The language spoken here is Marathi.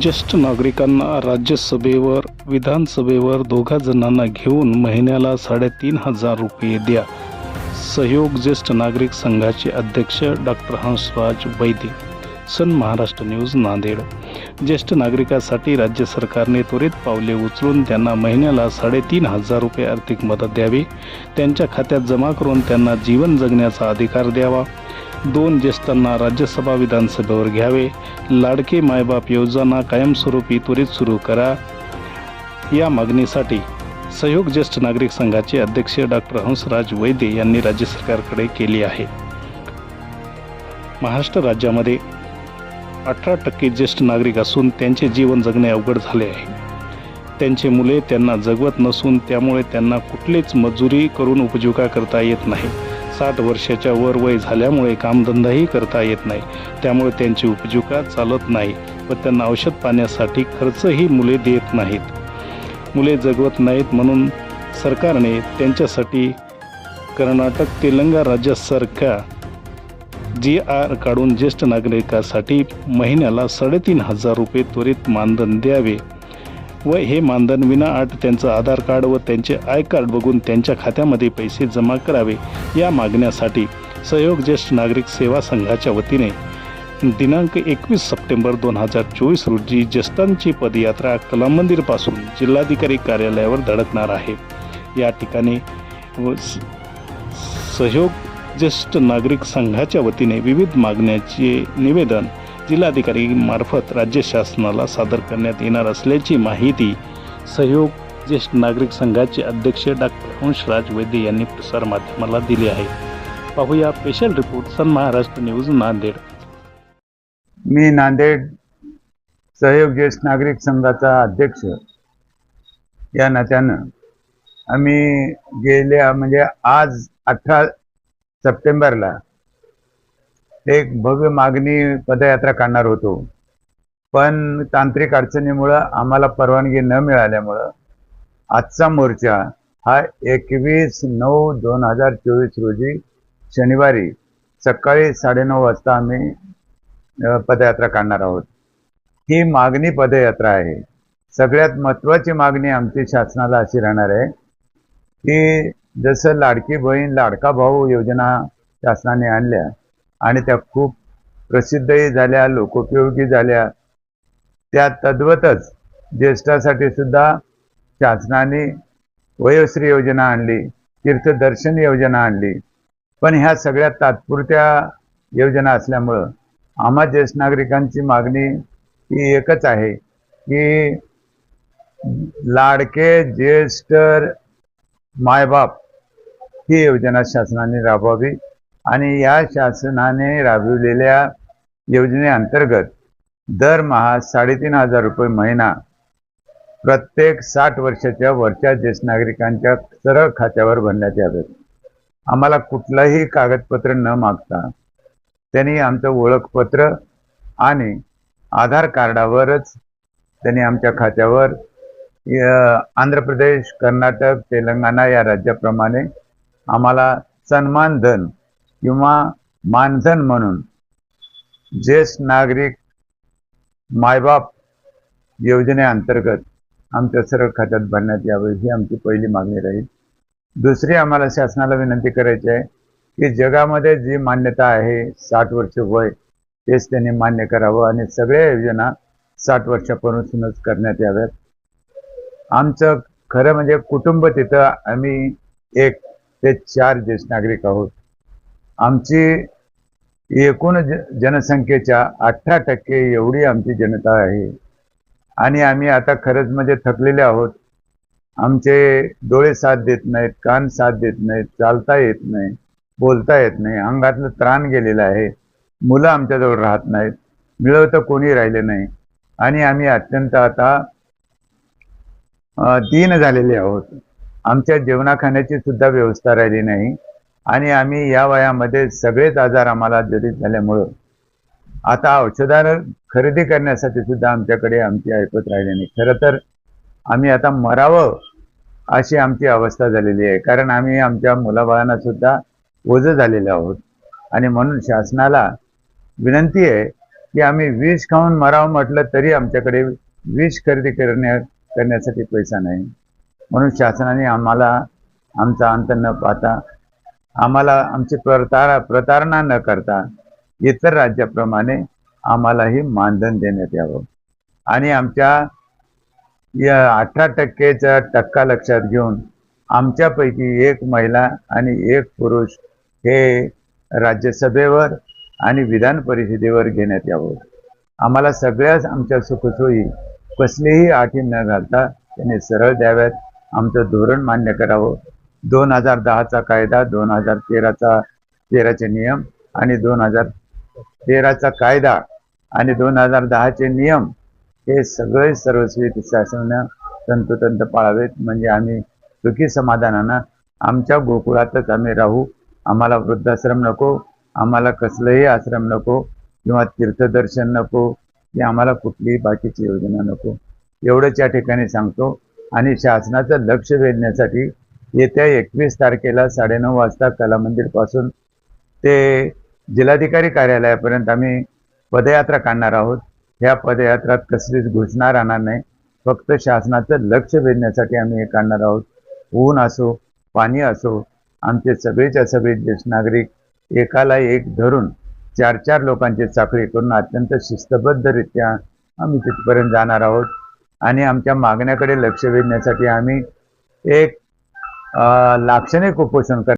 ज्येष्ठ नागरिकांना राज्यसभेवर विधानसभेवर दोघा जणांना घेऊन महिन्याला साडेतीन हजार रुपये द्या. सहयोग ज्येष्ठ नागरिक संघाचे अध्यक्ष doctor Hansraj Vaidya. Sun Maharashtra news Nanded. ज्येष्ठ नागरिकासाठी राज्य सरकारने त्वरित पावले उचलून त्यांना महिन्याला साडेतीन हजार रुपये आर्थिक मदत द्यावी. त्यांच्या खात्यात जमा करून त्यांना जीवन जगण्याचा अधिकार द्यावा. दोन ज्येष्ठांना राज्यसभा विधानसभेवर घ्यावे. लाडके मायबाप योजना कायमस्वरूपी त्वरित सुरू करा. या मागणीसाठी सहयोग ज्येष्ठ नागरिक संघाचे अध्यक्ष डॉक्टर हंसराज वैद्य यांनी राज्य सरकारकडे केली आहे. महाराष्ट्र राज्यामध्ये अठरा टक्के ज्येष्ठ नागरिक असून त्यांचे जीवन जगणे अवघड झाले आहे. त्यांचे मुले त्यांना जगवत नसून त्यामुळे त्यांना कुठलीच मजुरी करून उपजीविका करता येत नाही. साठ वर्षाच्या वर वय झाल्यामुळे कामधंदाही करता येत नाही. त्यामुळे त्यांची उपजीविका चालत नाही व त्यांना औषध पाण्यासाठी खर्चही मुले देत नाहीत. मुले जगवत नाहीत म्हणून सरकारने त्यांच्यासाठी कर्नाटक तेलंगा राज्यासारख्या जी आर काढून ज्येष्ठ नागरिकासाठी महिन्याला साडेतीन हजार रुपये त्वरित मानधन द्यावे. व हे मानधन विनाअट त्यांचं आधार कार्ड व त्यांचे आय कार्ड बघून त्यांच्या खात्यामध्ये पैसे जमा करावे या मागण्यासाठी सहयोग ज्येष्ठ नागरिक सेवा संघाच्या वतीने दिनांक एकवीस सप्टेंबर दोन हजार चोवीस रोजी ज्येष्ठांची पदयात्रा कला मंदिरपासून जिल्हाधिकारी कार्यालयावर धडकणार आहे. या ठिकाणी व स- सहयोग ज्येष्ठ नागरिक संघाच्या वतीने विविध मागण्याचे निवेदन जिल्हाधिकारी मार्फत राज्य शासनाला सादर करण्यात येणार असल्याची माहिती सहयोग ज्येष्ठ नागरिक संघाचे अध्यक्ष डॉक्टर अंशराज वैद्य यांनी प्रसारमाध्यमाला दिली आहे. पाहूया special report Sun Maharashtra news Nanded. मी नांदेड सहयोग ज्येष्ठ नागरिक संघाचा अध्यक्ष. या नात्यानं आम्ही गेल्या म्हणजे आज अठरा सप्टेंबरला एक भव्य मागणी पदयात्रा काढणार होतो. पण तांत्रिक अडचणीमुळं आम्हाला परवानगी न मिळाल्यामुळं आजचा मोर्चा हा एकवीस नऊ दोन हजार चोवीस रोजी शनिवारी सकाळी साडेनऊ वाजता आम्ही पदयात्रा काढणार आहोत. ही मागणी पदयात्रा आहे. सगळ्यात महत्वाची मागणी आमची शासनाला अशी राहणार आहे की जसं लाडकी बहीण लाडका भाऊ योजना शासनाने आणल्या आणि त्या खूप प्रसिद्धही झाल्या लोकोपयोगी झाल्या. त्या तद्वतच ज्येष्ठासाठी सुद्धा शासनाने वयोश्री योजना आणली तीर्थदर्शन योजना आणली. पण ह्या सगळ्या तात्पुरत्या योजना असल्यामुळं आम्हा ज्येष्ठ नागरिकांची मागणी ही एकच आहे की लाडके ज्येष्ठ मायबाप ही योजना शासनाने राबवावी. आणि या शासनाने राबविलेल्या योजनेअंतर्गत दरमहा साडेतीन हजार रुपये महिना प्रत्येक साठ वर्षाच्या वरच्या ज्येष्ठ नागरिकांच्या सरळ खात्यावर भरण्यात यावेत. आम्हाला कुठलंही कागदपत्र न मागता त्यांनी आमचं ओळखपत्र आणि आधार कार्डावरच त्यांनी आमच्या खात्यावर आंध्र प्रदेश कर्नाटक तेलंगणा या राज्याप्रमाणे आम्हाला सन्मान धन किंवा मानधन म्हणून ज्येष्ठ नागरिक मायबाप योजनेअंतर्गत आमच्या सर्व खात्यात भरण्यात यावे ही आमची पहिली मागणी राहील. दुसरी आम्हाला शासनाला विनंती करायची आहे की जगामध्ये जी मान्यता आहे साठ वर्ष वय तेच त्यांनी मान्य करावं आणि सगळ्या योजना साठ वर्षापासूनच करण्यात याव्यात. आमचं खरं म्हणजे कुटुंब तिथं आम्ही एक ते चार ज्येष्ठ नागरिक आहोत. आमची एकूण जनसंख्येच्या अठरा टक्के एवढी आमची जनता आहे. आणि आम्ही आता खरंच म्हणजे थकलेले आहोत. आमचे डोळे साथ देत नाहीत कान साथ देत नाहीत चालता येत नाही बोलता येत नाही अंगातलं त्राण गेलेलं आहे. मुलं आमच्याजवळ राहत नाहीत मिळवतं कोणी राहिले नाही. आणि आम्ही अत्यंत आता दीन झालेले आहोत. आमच्या जेवणा खाण्याची सुद्धा व्यवस्था राहिली नाही. आणि आम्ही या वयामध्ये सगळेच आजार आम्हाला जडित झाल्यामुळं आता औषधानं खरेदी करण्यासाठी सुद्धा आमच्याकडे आमची ऐकत राहिली नाही. खरं तर आम्ही आता मरावं अशी आमची अवस्था झालेली आहे. कारण आम्ही आमच्या मुलाबाळांना सुद्धा ओझं झालेले आहोत. आणि म्हणून शासनाला विनंती आहे की आम्ही विष खाऊन मरावं म्हटलं तरी आमच्याकडे विष खरेदी करण्या करण्यासाठी पैसा नाही. म्हणून शासनाने आम्हाला आमचा अंत न पाहता आम्हाला आमची प्रतारा प्रतारणा न करता इतर राज्याप्रमाणे आम्हालाही मानधन देण्यात यावं. आणि आमच्या या अठरा टक्केचा टक्का लक्षात घेऊन आमच्यापैकी एक महिला आणि एक पुरुष हे राज्यसभेवर आणि विधान परिषदेवर घेण्यात यावं. आम्हाला सगळ्याच आमच्या सुखसोयी कसलीही अटी न घालता त्यांनी सरळ द्याव्यात. आमचं धोरण मान्य करावं. दोन हजार दहाचा कायदा दोन हजार तेराचा तेराचे नियम आणि दोन हजार तेराचा कायदा आणि दोन हजार दहाचे नियम हे सगळे सर्वस्वी शासनानं तंतोतंत पाळावेत. म्हणजे आम्ही सुखी समाधानानं आमच्या गोकुळातच आम्ही राहू. आम्हाला वृद्धाश्रम नको आम्हाला कसलंही आश्रम नको किंवा तीर्थदर्शन नको की आम्हाला कुठलीही बाकीची योजना नको. एवढंच या ठिकाणी सांगतो. आणि शासनाचं लक्ष वेधण्यासाठी येत्या एकवीस तारखेला साडेनऊ वाजता कलामंदिरपासून ते जिल्हाधिकारी कार्यालयापर्यंत आम्ही पदयात्रा काढणार आहोत. ह्या पदयात्रात कसलीच घोषणा राहणार नाही. फक्त शासनाचं लक्ष वेधण्यासाठी आम्ही हे काढणार आहोत. ऊन असो पाणी असो आमचे सगळेच्या सगळे ज्येष्ठ नागरिक एकाला एक धरून चार चार लोकांची चाकरी करून अत्यंत शिस्तबद्धरित्या आम्ही तिथपर्यंत जाणार आहोत. आणि आमच्या मागण्याकडे लक्ष वेधण्यासाठी आम्ही एक लाक्षणिक उपोषण कर